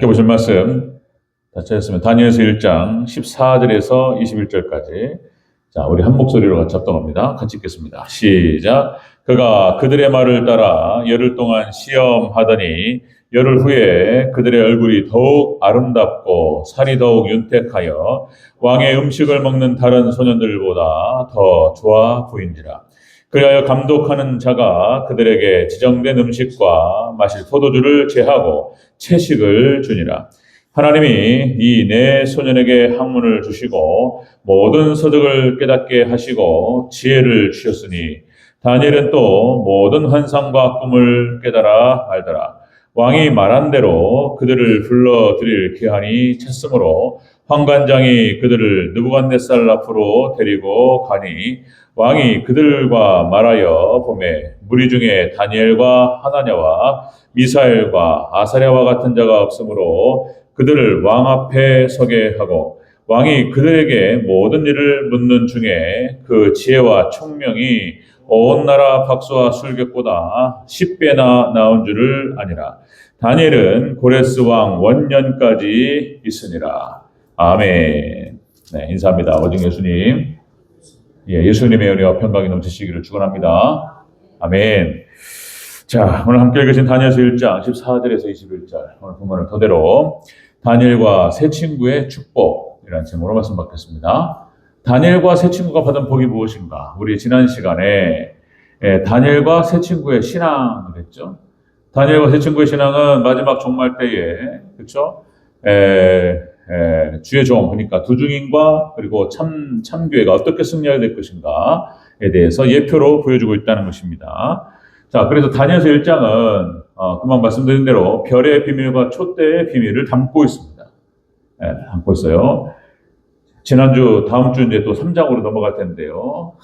함께 보실 말씀 다 찾았으면 다니엘서 1장 14절에서 21절까지 자 우리 한 목소리로 같이 합동합니다. 같이 읽겠습니다. 시작. 그가 그들의 말을 따라 열흘 동안 시험하더니 열흘 후에 그들의 얼굴이 더욱 아름답고 살이 더욱 윤택하여 왕의 음식을 먹는 다른 소년들보다 더 좋아 보인지라. 그리하여 감독하는 자가 그들에게 지정된 음식과 마실 포도주를 제하고 채식을 주니라. 하나님이 이네 소년에게 학문을 주시고 모든 서적을 깨닫게 하시고 지혜를 주셨으니 다니엘은 또 모든 환상과 꿈을 깨달아 알더라. 왕이 말한 대로 그들을 불러 드릴 기한이 찼으므로 황관장이 그들을 느부갓네살 앞으로 데리고 가니 왕이 그들과 말하여 봄에 무리 중에 다니엘과 하나냐와 미사엘과 아사랴와 같은 자가 없으므로 그들을 왕 앞에 서게 하고 왕이 그들에게 모든 일을 묻는 중에 그 지혜와 총명이 온 나라 박수와 술객보다 10배나 나온 줄을 아니라 다니엘은 고레스 왕 원년까지 있으니라. 아멘. 네, 인사합니다. 오직 예수님. 예, 예수님의 은혜와 평강이 넘치시기를 축원합니다. 아멘. 자, 오늘 함께 읽으신 다니엘서 1장 14절에서 21절 오늘 본문을 토대로 다니엘과 새 친구의 축복이라는 제목으로 말씀 받겠습니다. 다니엘과 새 친구가 받은 복이 무엇인가? 우리 지난 시간에 예, 다니엘과 새 친구의 신앙을 했죠. 다니엘과 새 친구의 신앙은 마지막 종말 때에 그렇죠? 에, 에, 주의 종 그러니까 두 증인과 그리고 참 참교회가 어떻게 승리하게 될 것인가에 대해서 예표로 보여주고 있다는 것입니다. 자, 그래서 다니엘서 1장은 어, 금방 말씀드린 대로 별의 비밀과 촛대의 비밀을 담고 있습니다. 예, 담고 있어요. 지난주 다음 주 이제 또 3장으로 넘어갈 텐데요.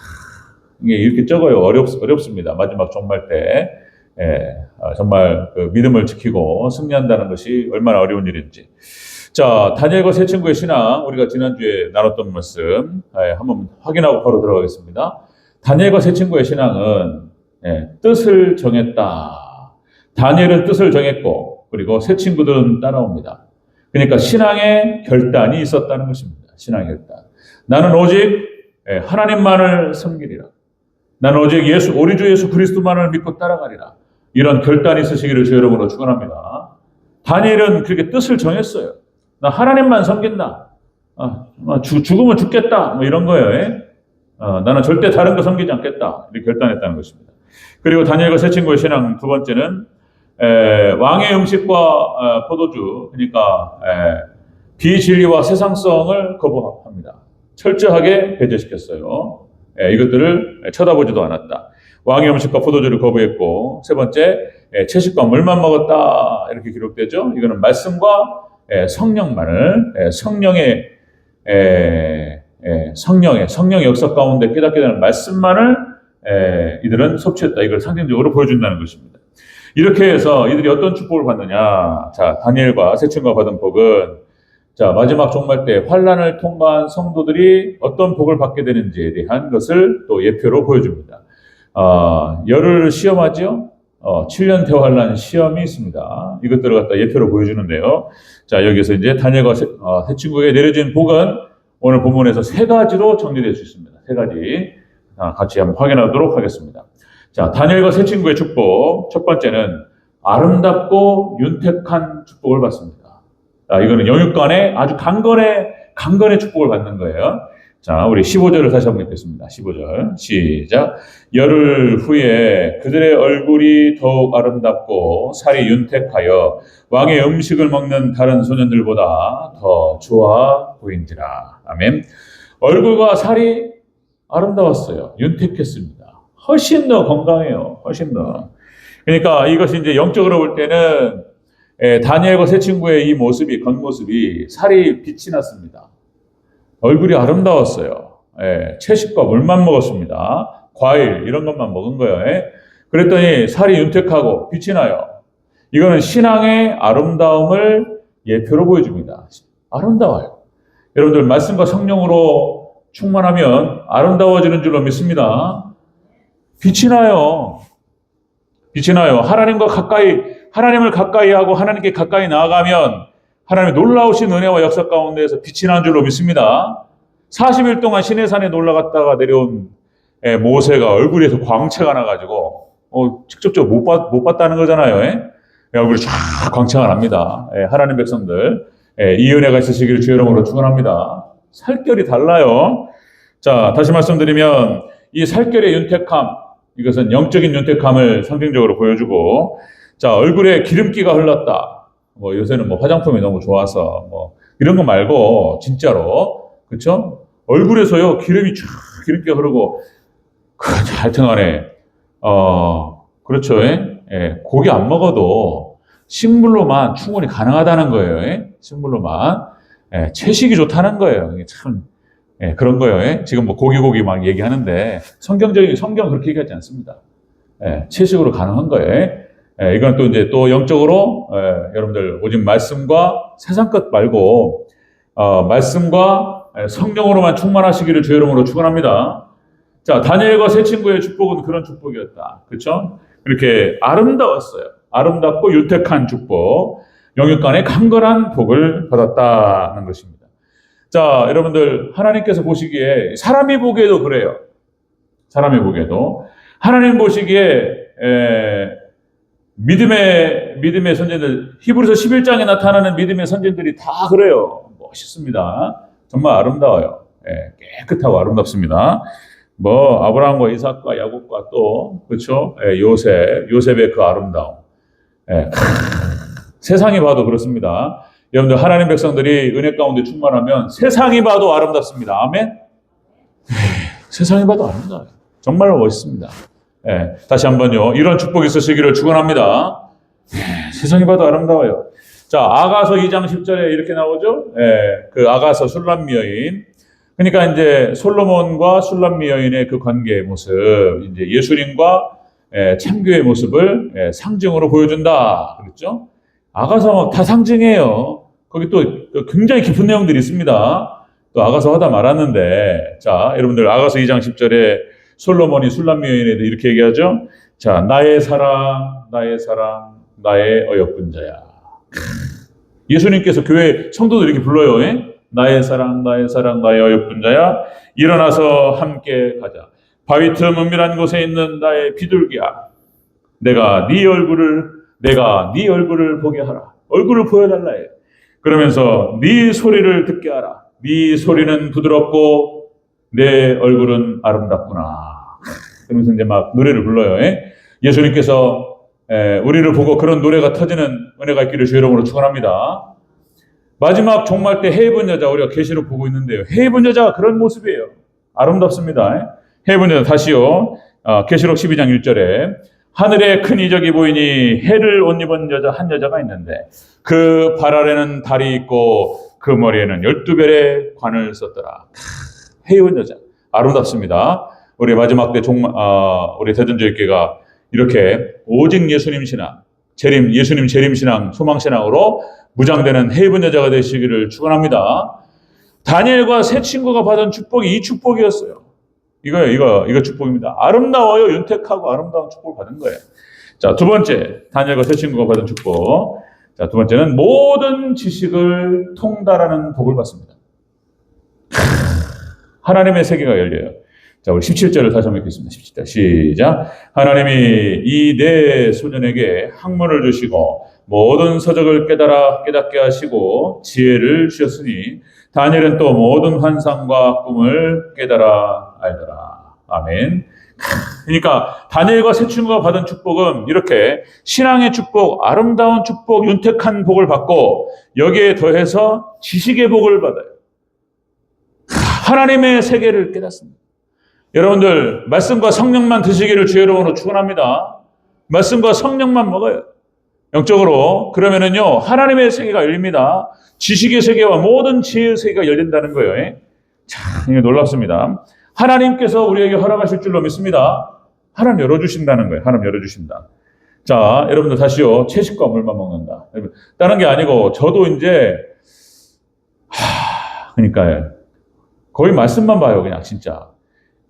이게 이렇게 적어요. 어렵, 어렵습니다. 마지막 종말 때. 예, 어, 정말 그 믿음을 지키고 승리한다는 것이 얼마나 어려운 일인지. 자, 다니엘과 새 친구의 신앙, 우리가 지난주에 나눴던 말씀, 예, 한번 확인하고 바로 들어가겠습니다. 다니엘과 새 친구의 신앙은 예, 뜻을 정했다. 다니엘은 뜻을 정했고, 그리고 새 친구들은 따라옵니다. 그러니까 신앙의 결단이 있었다는 것입니다. 신앙의 결단. 나는 오직 예, 하나님만을 섬기리라. 나는 오직 예수, 우리 주 예수 그리스도만을 믿고 따라가리라. 이런 결단이 있으시기를 주 여러분으로 축원합니다. 다니엘은 그렇게 뜻을 정했어요. 나 하나님만 섬긴다. 아, 아, 죽, 죽으면 죽겠다. 뭐 이런 거예요. 예? 어, 나는 절대 다른 거 섬기지 않겠다. 이렇게 결단했다는 것입니다. 그리고 다니엘과 새 친구의 신앙 두 번째는 에, 왕의 음식과 어, 포도주, 그러니까 에, 비진리와 세상성을 거부합니다. 철저하게 배제시켰어요. 에, 이것들을 쳐다보지도 않았다. 왕의 음식과 포도주를 거부했고 세 번째 에, 채식과 물만 먹었다 이렇게 기록되죠. 이거는 말씀과 에, 성령만을 에, 성령의 에, 에, 성령의 성령의 역사 가운데 깨닫게 되는 말씀만을 에, 이들은 섭취했다. 이걸 상징적으로 보여준다는 것입니다. 이렇게 해서 이들이 어떤 축복을 받느냐? 자, 다니엘과 새 친구가 받은 복은 자, 마지막 종말 때 환란을 통과한 성도들이 어떤 복을 받게 되는지에 대한 것을 또 예표로 보여줍니다. 어, 열을 시험하죠? 어, 7년 대환란 시험이 있습니다. 이것들을 갖다 예표로 보여주는데요. 자, 여기서 이제 다니엘과 새, 어, 새 친구에게 내려진 복은 오늘 본문에서 세 가지로 정리될 수 있습니다. 세 가지. 아, 같이 한번 확인하도록 하겠습니다. 자, 다니엘과 새 친구의 축복. 첫 번째는 아름답고 윤택한 축복을 받습니다. 자, 이거는 영육간에 아주 강건의, 강건의 축복을 받는 거예요. 자, 우리 15절을 다시 한번 읽겠습니다. 15절. 시작. 열흘 후에 그들의 얼굴이 더욱 아름답고 살이 윤택하여 왕의 음식을 먹는 다른 소년들보다 더 좋아 보인지라. 아멘. 얼굴과 살이 아름다웠어요. 윤택했습니다. 훨씬 더 건강해요. 훨씬 더. 그러니까 이것이 이제 영적으로 볼 때는 에, 다니엘과 새 친구의 이 모습이 겉모습이 살이 빛이 났습니다. 얼굴이 아름다웠어요. 예, 채식과 물만 먹었습니다. 과일 이런 것만 먹은 거예요. 예? 그랬더니 살이 윤택하고 빛이 나요. 이거는 신앙의 아름다움을 예표로 보여줍니다. 아름다워요. 여러분들 말씀과 성령으로 충만하면 아름다워지는 줄로 믿습니다. 빛이 나요. 빛이 나요. 하나님과 가까이, 하나님을 가까이 하고 하나님께 가까이 나아가면 하나님의 놀라우신 은혜와 역사 가운데에서 빛이 난 줄로 믿습니다. 40일 동안 시내산에 놀러 갔다가 내려온 예, 모세가 얼굴에서 광채가 나가지고 어, 직접적으로 못, 봤, 못 봤다는 거잖아요. 예? 예, 얼굴이 쫙 광채가 납니다. 예, 하나님 백성들 예, 이 은혜가 있으시기를 주의 이름으로 축원합니다. 살결이 달라요. 자 다시 말씀드리면 이 살결의 윤택함 이것은 영적인 윤택함을 상징적으로 보여주고 자 얼굴에 기름기가 흘렀다. 뭐 요새는 뭐 화장품이 너무 좋아서 뭐 이런 거 말고 진짜로 그렇죠? 얼굴에서요 기름이 쫙 기름기가 흐르고 그, 하여튼 간에 어 그렇죠. 예? 예, 고기 안 먹어도 식물로만 충분히 가능하다는 거예요. 예? 식물로만 예, 채식이 좋다는 거예요. 참 예, 그런 거예요. 예? 지금 뭐 고기 고기 막 얘기하는데 성경적인 성경 그렇게 얘기하지 않습니다. 예, 채식으로 가능한 거예요. 예, 이건 또 이제 또 영적으로 예, 여러분들 오직 말씀과 세상 것 말고 어, 말씀과 예, 성령으로만 충만하시기를 주의 이름으로 축원합니다. 자 다니엘과 세 친구의 축복은 그런 축복이었다. 그렇죠? 이렇게 아름다웠어요. 아름답고 유택한 축복, 영육간의 강건한 복을 받았다는 것입니다. 자, 여러분들 하나님께서 보시기에 사람이 보기에도 그래요. 사람이 보기에도 하나님 보시기에 에, 믿음의 믿음의 선진들 히브리서 11장에 나타나는 믿음의 선진들이 다 그래요. 멋있습니다. 정말 아름다워요. 예, 깨끗하고 아름답습니다. 뭐 아브라함과 이삭과 야곱과 또 그렇죠 예, 요셉 요셉의 그 아름다움 예, 세상이 봐도 그렇습니다 여러분들 하나님 백성들이 은혜 가운데 충만하면 세상이 봐도 아름답습니다 아멘 예, 세상이 봐도 아름다워요 정말로 멋있습니다 예, 다시 한번요 이런 축복이 있으시기를 축원합니다 예, 세상이 봐도 아름다워요 자 아가서 2장 10절에 이렇게 나오죠 예, 그 아가서 술람미 여인 그러니까 이제 솔로몬과 술람미 여인의 그 관계의 모습, 이제 예수님과 예, 참교의 모습을 예, 상징으로 보여준다. 그랬죠? 아가서 다 상징이에요. 거기 또 굉장히 깊은 내용들이 있습니다. 또 아가서 하다 말았는데, 자, 여러분들 아가서 2장 10절에 솔로몬이 술람미 여인에도 이렇게 얘기하죠? 자, 나의 사랑, 나의 사랑, 나의 어여쁜 자야. 예수님께서 교회 성도들 이렇게 불러요. 예? 나의 사랑, 나의 사랑, 나의 어여쁜 자야. 일어나서 함께 가자. 바위 틈 은밀한 곳에 있는 나의 비둘기야. 내가 네 얼굴을 내가 네 얼굴을 보게 하라. 얼굴을 보여달라 해. 그러면서 네 소리를 듣게 하라. 네 소리는 부드럽고 내 얼굴은 아름답구나. 그러면서 이제 막 노래를 불러요. 예? 예수님께서 에, 우리를 보고 그런 노래가 터지는 은혜가 있기를 주의 이름으로 축원합니다. 마지막 종말 때 해입은 여자 우리가 계시로 보고 있는데요. 해입은 여자가 그런 모습이에요. 아름답습니다. 해입은 여자 다시요. 어, 계시록 12장 1절에 하늘에 큰 이적이 보이니 해를 옷 입은 여자 한 여자가 있는데 그 발 아래는 달이 있고 그 머리에는 열두 별의 관을 썼더라. 해입은 여자 아름답습니다. 우리 마지막 때 종, 어, 우리 대전제일교가 이렇게 오직 예수님 신앙, 재림 예수님 재림 신앙, 소망 신앙으로 무장되는 해입은 여자가 되시기를 축원합니다. 다니엘과 세 친구가 받은 축복이 이 축복이었어요. 이거요, 이거, 이거 축복입니다. 아름다워요, 윤택하고 아름다운 축복을 받은 거예요. 자, 두 번째, 다니엘과 세 친구가 받은 축복. 자, 두 번째는 모든 지식을 통달하는 복을 받습니다. 하나님의 세계가 열려요. 자, 우리 17절을 다시 한번 읽겠습니다. 17절. 시작. 하나님이 이네 소년에게 학문을 주시고 모든 서적을 깨달아 깨닫게 하시고 지혜를 주셨으니 다니엘은 또 모든 환상과 꿈을 깨달아 알더라. 아멘. 그러니까 다니엘과 세 친구가 받은 축복은 이렇게 신앙의 축복, 아름다운 축복, 윤택한 복을 받고 여기에 더해서 지식의 복을 받아요. 하나님의 세계를 깨닫습니다. 여러분들 말씀과 성령만 드시기를 주의 이름으로 축원합니다. 말씀과 성령만 먹어요. 영적으로 그러면은요 하나님의 세계가 열립니다. 지식의 세계와 모든 지혜의 세계가 열린다는 거예요. 참 이게 놀랍습니다. 하나님께서 우리에게 허락하실 줄로 믿습니다. 하나님 열어주신다는 거예요. 하나님 열어주신다. 자, 여러분들 다시요. 채식과 물만 먹는다. 다른 게 아니고 저도 이제 하, 그러니까 거의 말씀만 봐요. 그냥 진짜.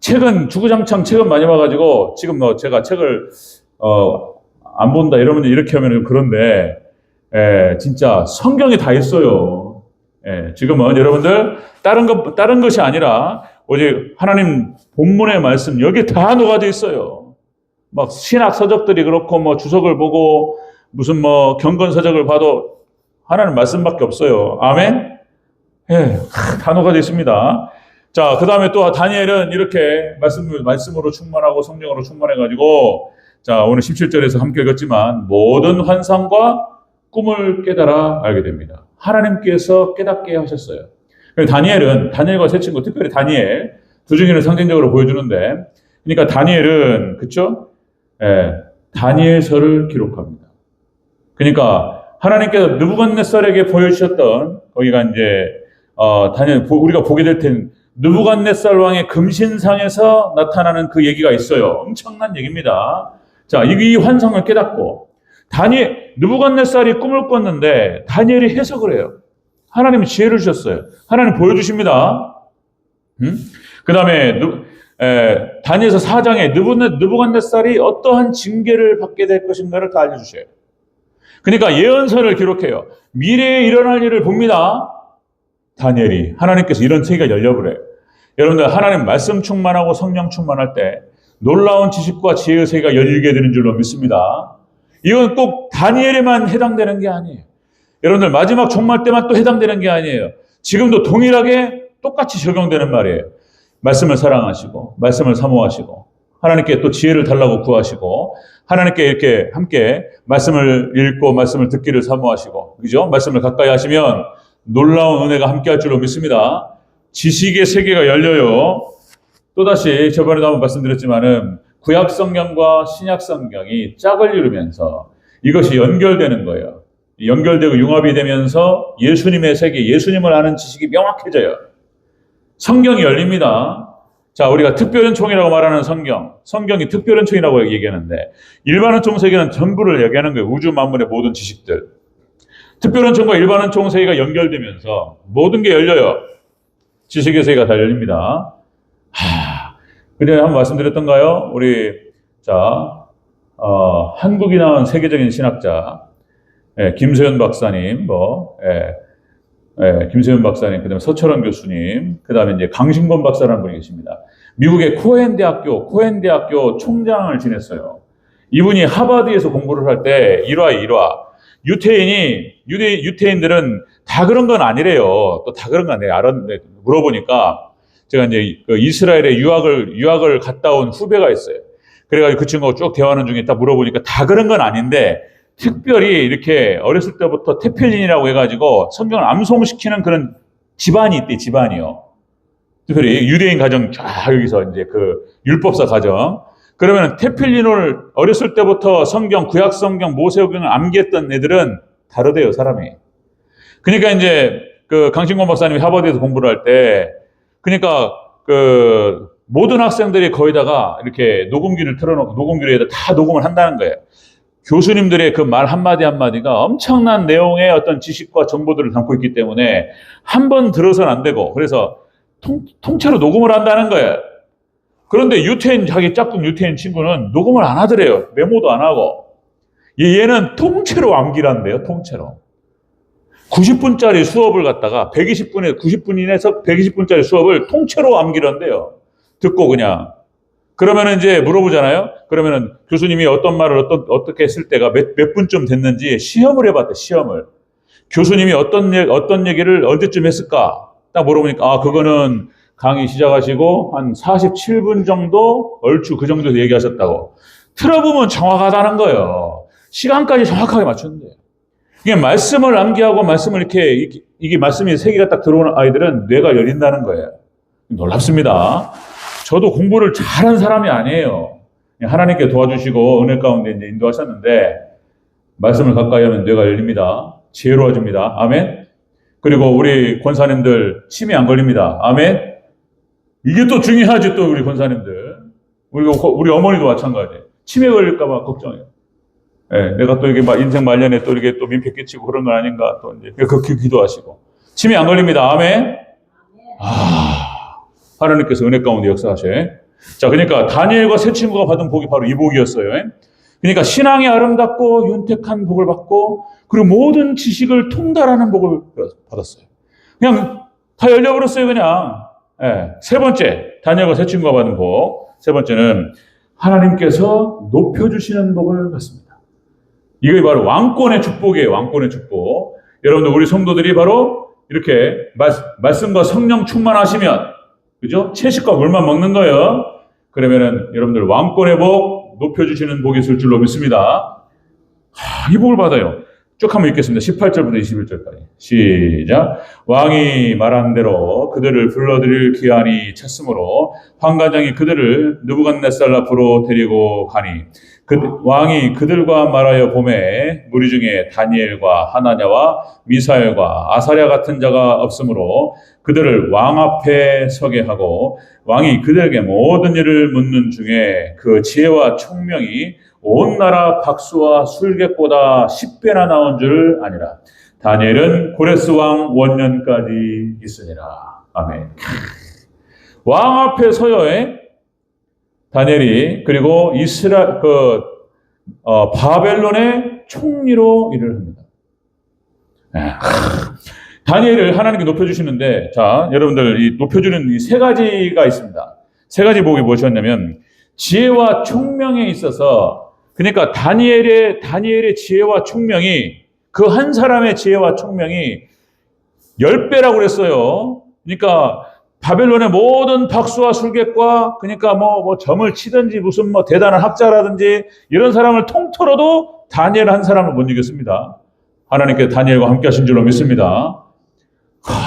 책은 주구장창 책은 많이 봐가지고 지금 뭐 제가 책을 어, 안 본다 이러면 이렇게 하면 그런데 예, 진짜 성경에 다 있어요. 예, 지금은 여러분들 다른 것 다른 것이 아니라 오직 하나님 본문의 말씀 여기 다 녹아져 있어요. 막 신학 서적들이 그렇고 뭐 주석을 보고 무슨 뭐 경건 서적을 봐도 하나님 말씀밖에 없어요. 아멘. 예, 다 녹아져 있습니다. 자, 그 다음에 또 다니엘은 이렇게 말씀, 말씀으로 충만하고 성령으로 충만해가지고, 자, 오늘 17절에서 함께 읽었지만, 모든 환상과 꿈을 깨달아 알게 됩니다. 하나님께서 깨닫게 하셨어요. 다니엘은, 다니엘과 세 친구, 특별히 다니엘, 두 중에는 상징적으로 보여주는데, 그러니까 다니엘은, 그쵸? 예, 다니엘서를 기록합니다. 그러니까, 하나님께서 느부갓네살에게 보여주셨던, 거기가 이제, 어, 다니엘, 보- 우리가 보게 될 텐, 느부갓네살 왕의 금신상에서 나타나는 그 얘기가 있어요. 엄청난 얘기입니다. 자, 이, 이 환상을 깨닫고 다니엘 느부갓네살이 꿈을 꿨는데 다니엘이 해석을 해요. 하나님이 지혜를 주셨어요. 하나님 보여주십니다. 음? 그 다음에 다니엘서 4장에 느부갓네, 느부갓네살이 어떠한 징계를 받게 될 것인가를 다 알려주셔요. 그러니까 예언서를 기록해요. 미래에 일어날 일을 봅니다. 다니엘이 하나님께서 이런 세계가 열려버려요. 여러분들 하나님 말씀 충만하고 성령 충만할 때 놀라운 지식과 지혜의 세계가 열리게 되는 줄로 믿습니다. 이건 꼭 다니엘에만 해당되는 게 아니에요. 여러분들 마지막 종말 때만 또 해당되는 게 아니에요. 지금도 동일하게 똑같이 적용되는 말이에요. 말씀을 사랑하시고 말씀을 사모하시고 하나님께 또 지혜를 달라고 구하시고 하나님께 이렇게 함께 말씀을 읽고 말씀을 듣기를 사모하시고 그죠? 말씀을 가까이 하시면 놀라운 은혜가 함께 할 줄로 믿습니다. 지식의 세계가 열려요. 또다시 저번에도 한번 말씀드렸지만은 구약 성경과 신약 성경이 짝을 이루면서 이것이 연결되는 거예요. 연결되고 융합이 되면서 예수님의 세계, 예수님을 아는 지식이 명확해져요. 성경이 열립니다. 자, 우리가 특별은총이라고 말하는 성경, 성경이 특별은총이라고 얘기하는데 일반은총 세계는 전부를 얘기하는 거예요. 우주 만물의 모든 지식들. 특별은총과 일반은총 세계가 연결되면서 모든 게 열려요. 지식의 세계가 다 열립니다. 하, 그래 한번 말씀드렸던가요? 우리 자 어, 한국이 나온 세계적인 신학자 예, 김세현 박사님, 뭐 예, 예, 김세현 박사님, 그다음에 서철원 교수님, 그다음에 이제 강신권 박사라는 분이 계십니다. 미국의 코헨 대학교 코헨 대학교 총장을 지냈어요. 이분이 하버드에서 공부를 할때 일화에 일화 유태인이 유대 유태인들은 다 그런 건 아니래요. 또 다 그런 건 아니에요. 알았는데 물어보니까 제가 이제 그 이스라엘에 유학을 유학을 갔다 온 후배가 있어요. 그래가지고 그 친구가 쭉 대화하는 중에 딱 물어보니까 다 그런 건 아닌데 특별히 이렇게 어렸을 때부터 테필린이라고 해가지고 성경을 암송시키는 그런 집안이 있대 집안이요. 특별히 유대인 가정 쫙 여기서 이제 그 율법사 가정 그러면 테필린을 어렸을 때부터 성경 구약 성경 모세오경을 암기했던 애들은 다르대요 사람이. 그러니까 이제 그 강신권 박사님이 하버드에서 공부를 할 때 그러니까 그 모든 학생들이 거기다가 이렇게 녹음기를 틀어놓고 녹음기로 다 녹음을 한다는 거예요. 교수님들의 그 말 한마디 한마디가 엄청난 내용의 어떤 지식과 정보들을 담고 있기 때문에 한 번 들어서는 안 되고 그래서 통, 통째로 녹음을 한다는 거예요. 그런데 유태인 자기 짝꿍 유태인 친구는 녹음을 안 하더래요. 메모도 안 하고. 얘- 얘는 통째로 암기를 한대요. 통째로. 90분짜리 수업을 갖다가 120분에 90분 이내에서 120분짜리 수업을 통째로 암기를 한대요. 듣고 그냥. 그러면 이제 물어보잖아요. 그러면은 교수님이 어떤 말을 어떤 어떻게 했을 때가 몇, 몇 분쯤 됐는지 시험을 해봤대. 시험을. 교수님이 어떤 얘- 어떤 얘기를 언제쯤 했을까? 딱 물어보니까 아 그거는 강의 시작하시고 한 47분 정도 얼추 그 정도에서 얘기하셨다고. 틀어보면 정확하다는 거예요. 시간까지 정확하게 맞췄는데. 이게 말씀을 암기하고 말씀을 이렇게, 이게, 말씀이 세계가 딱 들어오는 아이들은 뇌가 열린다는 거예요. 놀랍습니다. 저도 공부를 잘한 사람이 아니에요. 하나님께 도와주시고 은혜 가운데 이제 인도하셨는데 말씀을 가까이 하면 뇌가 열립니다. 지혜로워집니다. 아멘. 그리고 우리 권사님들 치매 안 걸립니다. 아멘. 이게 또 중요하지 또 우리 권사님들. 우리 우리 어머니도 마찬가지. 치매 걸릴까봐 걱정해요. 예, 내가 또 이게 막 인생 말년에 또 이게 또 민폐 끼치고 그런 건 아닌가 또 이제 그 기- 기도하시고 치매 안 걸립니다. 아멘. 아, 하나님께서 은혜 가운데 역사하셔. 자, 그러니까 다니엘과 세 친구가 받은 복이 바로 이 복이었어요. 예? 그러니까 신앙이 아름답고 윤택한 복을 받고 그리고 모든 지식을 통달하는 복을 받았어요. 그냥 다 열려버렸어요, 그냥. 예. 세 번째, 다니엘과 세 친구가 받은 복. 세 번째는 하나님께서 높여주시는 복을 받습니다. 이게 바로 왕권의 축복이에요, 왕권의 축복. 여러분들, 우리 성도들이 바로 이렇게 말, 말씀과 성령 충만하시면, 그죠? 채식과 물만 먹는 거예요. 그러면은 여러분들 왕권의 복, 높여주시는 복이 있을 줄로 믿습니다. 하, 이 복을 받아요. 쭉 한번 읽겠습니다. 18절부터 21절까지. 시작. 왕이 말한 대로 그들을 불러들일 기한이 찼으므로 황관장이 그들을 느부갓네살 앞으로 데리고 가니 그 왕이 그들과 말하여 봄에 무리 중에 다니엘과 하나냐와 미사엘과 아사랴 같은 자가 없으므로 그들을 왕 앞에 서게 하고 왕이 그들에게 모든 일을 묻는 중에 그 지혜와 총명이 온 나라 박수와 술객보다 10배나 나온 줄 아니라. 다니엘은 고레스 왕 원년까지 있으니라. 아멘. 왕 앞에 서여에 다니엘이 그리고 이스라 그 어, 바벨론의 총리로 일을 합니다. 에, 다니엘을 하나님께 높여주시는데, 자, 여러분들, 이 높여주는 이 세 가지가 있습니다. 세 가지 복이 무엇이었냐면, 지혜와 총명에 있어서, 그러니까 다니엘의, 다니엘의 지혜와 총명이, 그 한 사람의 지혜와 총명이 열 배라고 그랬어요. 그러니까, 바벨론의 모든 박수와 술객과, 그러니까 뭐, 뭐 점을 치든지 무슨 뭐 대단한 학자라든지 이런 사람을 통틀어도 다니엘 한 사람을 못 이겼습니다. 하나님께 다니엘과 함께 하신 줄로 믿습니다.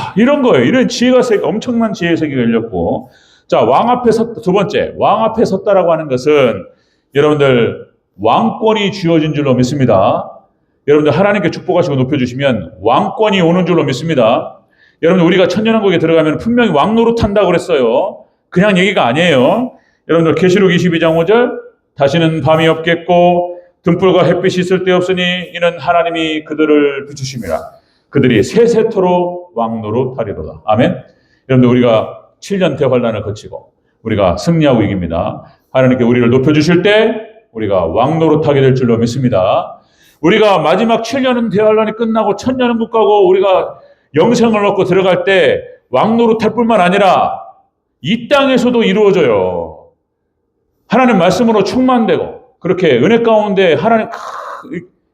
하, 이런 거예요. 이런 지혜가 세, 엄청난 지혜의 세계가 열렸고. 자, 왕 앞에 섰, 두 번째, 왕 앞에 섰다라고 하는 것은 여러분들 왕권이 쥐어진 줄로 믿습니다. 여러분들 하나님께 축복하시고 높여주시면 왕권이 오는 줄로 믿습니다. 여러분 우리가 천년왕국에 들어가면 분명히 왕노릇 한다고 그랬어요. 그냥 얘기가 아니에요. 여러분들 계시록 22장 5절 다시는 밤이 없겠고 등불과 햇빛이 있을 데 없으니 이는 하나님이 그들을 비추심이라. 그들이 세세토록 왕노릇 하리로다. 아멘. 여러분들 우리가 7년 대환란을 거치고 우리가 승리하고 이깁니다. 하나님께 우리를 높여주실 때 우리가 왕노릇하게 될 줄로 믿습니다. 우리가 마지막 7년은 대환란이 끝나고 천년은 못 가고 우리가 영생을 얻고 들어갈 때 왕노릇할 뿐만 아니라 이 땅에서도 이루어져요. 하나님 말씀으로 충만되고 그렇게 은혜 가운데 하나님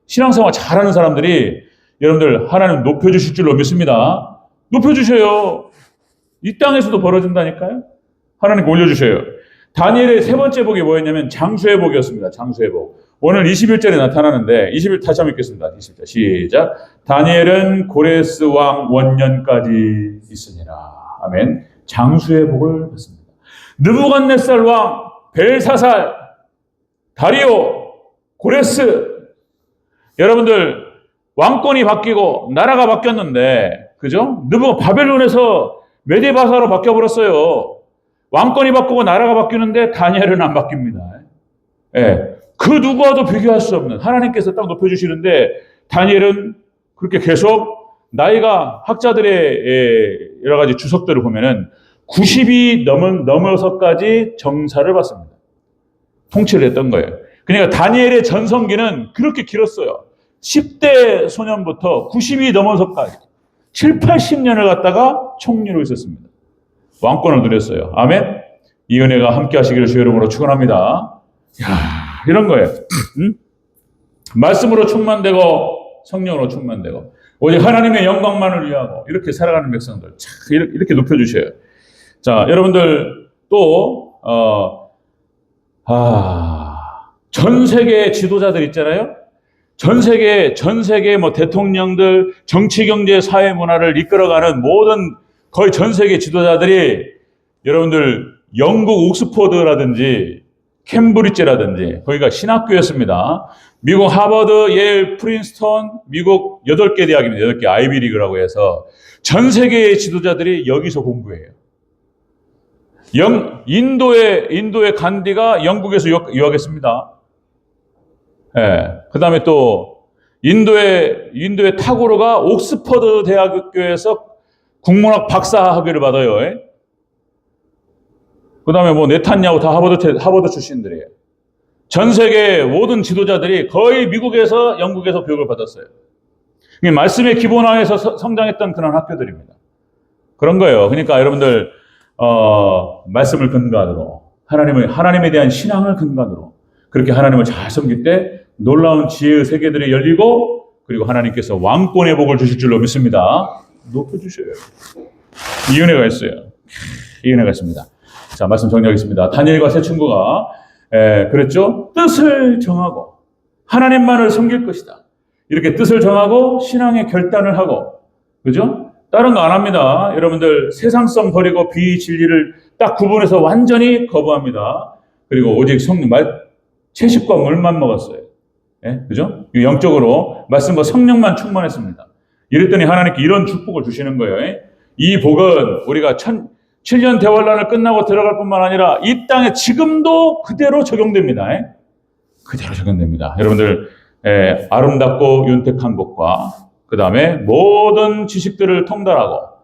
신앙생활 잘하는 사람들이 여러분들 하나님 높여주실 줄로 믿습니다. 높여주셔요. 이 땅에서도 벌어진다니까요. 하나님 올려주셔요. 다니엘의 세 번째 복이 뭐였냐면 장수의 복이었습니다. 장수의 복. 오늘 21절에 나타나는데 21 다시 한번 읽겠습니다. 21절 시작. 다니엘은 고레스 왕 원년까지 있으니라. 아멘. 장수의 복을 받습니다. 느부갓네살 왕 벨사살 다리오 고레스 여러분들 왕권이 바뀌고 나라가 바뀌었는데 그죠? 느부 바벨론에서 메데바사로 바뀌어 버렸어요. 왕권이 바뀌고 나라가 바뀌는데 다니엘은 안 바뀝니다. 예. 그 누구와도 비교할 수 없는 하나님께서 딱 높여주시는데 다니엘은 그렇게 계속 나이가 학자들의 여러 가지 주석들을 보면은 90이 넘은 넘어서까지 정사를 받습니다. 통치를 했던 거예요. 그러니까 다니엘의 전성기는 그렇게 길었어요. 10대 소년부터 90이 넘어서까지 7, 80년을 갖다가 총리로 있었습니다. 왕권을 누렸어요. 아멘. 이 은혜가 함께 하시기를 주의 이름으로 축원합니다. 야, 이런 거예요. 응? 말씀으로 충만되고 성령으로 충만되고 오직 하나님의 영광만을 위하고 이렇게 살아가는 백성들 참 이렇게 높여 주셔요. 자, 여러분들 또 어, 아, 전 세계 지도자들 있잖아요. 전 세계 전 세계 뭐 대통령들 정치 경제 사회 문화를 이끌어가는 모든 거의 전 세계 지도자들이 여러분들 영국 옥스퍼드라든지 캠브리지라든지 거기가 신학교였습니다. 미국 하버드, 예일, 프린스턴, 미국 8개 대학입니다. 8개 아이비리그라고 해서 전 세계의 지도자들이 여기서 공부해요. 영, 인도의, 인도의 간디가 영국에서 유학, 유학했습니다. 예. 그 다음에 또 인도의, 인도의 타고르가 옥스퍼드 대학교에서 국문학 박사 학위를 받아요. 그 다음에 뭐 네탄야후 다 하버드, 하버드 출신들이에요. 전 세계 모든 지도자들이 거의 미국에서 영국에서 교육을 받았어요. 말씀의 기본화에서 서- 성장했던 그런 학교들입니다. 그런 거예요. 그러니까 여러분들 어, 말씀을 근간으로 하나님의 하나님에 대한 신앙을 근간으로 그렇게 하나님을 잘 섬길 때 놀라운 지혜의 세계들이 열리고 그리고 하나님께서 왕권의 복을 주실 줄로 믿습니다. 높여주셔요. 이 은혜가 있어요. 이 은혜가 있습니다. 자, 말씀 정리하겠습니다. 다니엘과 세 친구가 에, 그랬죠? 뜻을 정하고 하나님만을 섬길 것이다. 이렇게 뜻을 정하고 신앙의 결단을 하고 그죠? 다른 거 안 합니다. 여러분들 세상성 버리고 비진리를 딱 구분해서 완전히 거부합니다. 그리고 오직 성령 말 채식과 물만 먹었어요. 예? 그죠? 이 영적으로 말씀과 성령만 충만했습니다. 이랬더니 하나님께 이런 축복을 주시는 거예요. 예? 이 복은 우리가 천, 7년 대환란을 끝나고 들어갈 뿐만 아니라 이 땅에 지금도 그대로 적용됩니다. 예? 그대로 적용됩니다. 여러분들 예, 아름답고 윤택한 복과 그 다음에 모든 지식들을 통달하고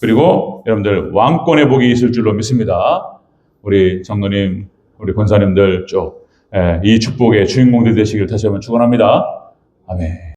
그리고 여러분들 왕권의 복이 있을 줄로 믿습니다. 우리 장로님, 우리 권사님들 쭉 이 축복의 주인공들 되시길 다시 한번 축원합니다. 아멘.